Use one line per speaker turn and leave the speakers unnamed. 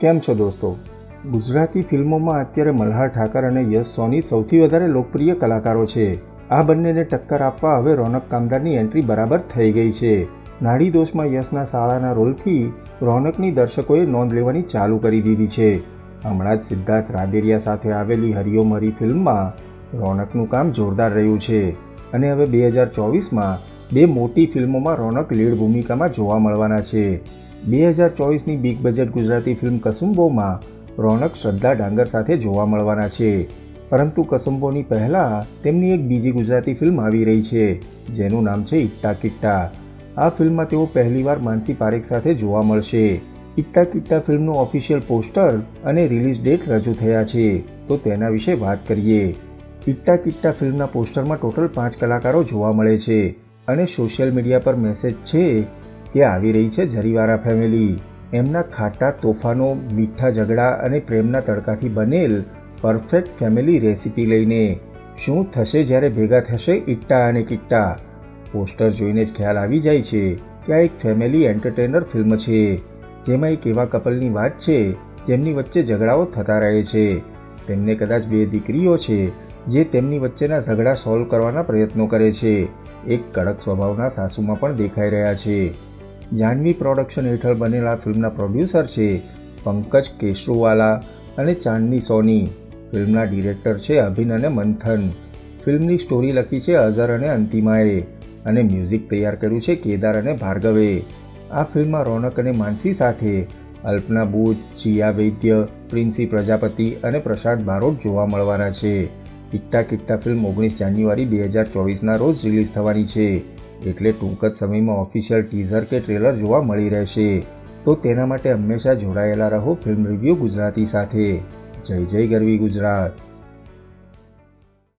કેમ છો દોસ્તો? ગુજરાતી ફિલ્મોમાં અત્યારે મલ્હાર ઠાકર અને યશ સોની સૌથી વધારે લોકપ્રિય કલાકારો છે. આ બંનેને ટક્કર આપવા હવે રોનક કામદારની એન્ટ્રી બરાબર થઈ ગઈ છે. નાડી દોષમાં યશના શાળાના રોલથી રોનકની દર્શકોએ નોંધ લેવાની ચાલુ કરી દીધી છે. હમણાં જ સિદ્ધાર્થ રાદેરિયા સાથે આવેલી હરિઓમ હરી ફિલ્મમાં રોનકનું કામ જોરદાર રહ્યું છે. અને હવે બે હજાર ચોવીસમાં બે મોટી ફિલ્મોમાં રોનક લીડ ભૂમિકામાં જોવા મળવાના છે. બે હજાર ચોવીસની બિગ બજેટ ગુજરાતી ફિલ્મ કસુંબોમાં રોનક, શ્રદ્ધા, ડાંગર સાથે જોવા મળવાના છે. પરંતુ કસુંબોની પહેલાં તેમની એક બીજી ગુજરાતી ફિલ્મ આવી રહી છે, જેનું નામ છે ઇટ્ટા કિટ્ટા. આ ફિલ્મમાં તેઓ પહેલીવાર માનસી પારેખ સાથે જોવા મળશે. ઇટ્ટા કિટ્ટા ફિલ્મનું ઓફિશિયલ પોસ્ટર અને રિલીઝ ડેટ રજૂ થયા છે, તો તેના વિશે વાત કરીએ. ઇટ્ટા કિટ્ટા ફિલ્મના પોસ્ટરમાં ટોટલ પાંચ કલાકારો જોવા મળે છે અને સોશિયલ મીડિયા પર મેસેજ છે કે આવી રહી છે જરીવારા ફેમિલી એમના ખાટા, તોફાનો, મીઠા ઝઘડા અને પ્રેમના તડકાથી બનેલ પરફેક્ટ ફેમિલી રેસિપી લઈને. શું થશે જ્યારે ભેગા થશે ઇટ્ટા અને કિટ્ટા? પોસ્ટર જોઈને જ ખ્યાલ આવી જાય છે કે આ એક ફેમિલી એન્ટરટેનર ફિલ્મ છે, જેમાં એક એવા કપલની વાત છે, જેમની વચ્ચે ઝઘડાઓ થતા રહે છે. તેમને કદાચ બે દીકરીઓ છે, જે તેમની વચ્ચેના ઝઘડા સોલ્વ કરવાના પ્રયત્નો કરે છે. એક કડક સ્વભાવના સાસુમાં પણ દેખાઈ રહ્યા છે. જાહ્નવી પ્રોડક્શન હેઠળ બનેલા ફિલ્મના પ્રોડ્યુસર છે પંકજ કેશરુવાલા અને ચાંદની સોની. ફિલ્મના ડિરેક્ટર છે અભિન અને મંથન. ફિલ્મની સ્ટોરી લખી છે અઝર અને અંતિમાએ અને મ્યુઝિક તૈયાર કર્યું છે કેદાર અને ભાર્ગવે. આ ફિલ્મમાં રોનક અને માનસી સાથે અલ્પના બુચ ચિયા વૈદ્ય, પ્રિન્સી પ્રજાપતિ અને પ્રશાંત બારોટ જોવા મળવાના છે. કિટ્ટા કિટ્ટા ફિલ્મ ઓગણીસ જાન્યુઆરી બે હજાર ચોવીસના રોજ રિલીઝ થવાની છે. એટલે ટૂંક જ સમયમાં ઓફિશિયલ ટીઝર કે ટ્રેલર જોવા મળી રહેશે. તો તેના માટે હંમેશા જોડાયેલા રહો ફિલ્મ રિવ્યૂ ગુજરાતી સાથે. જય જય ગરવી ગુજરાત.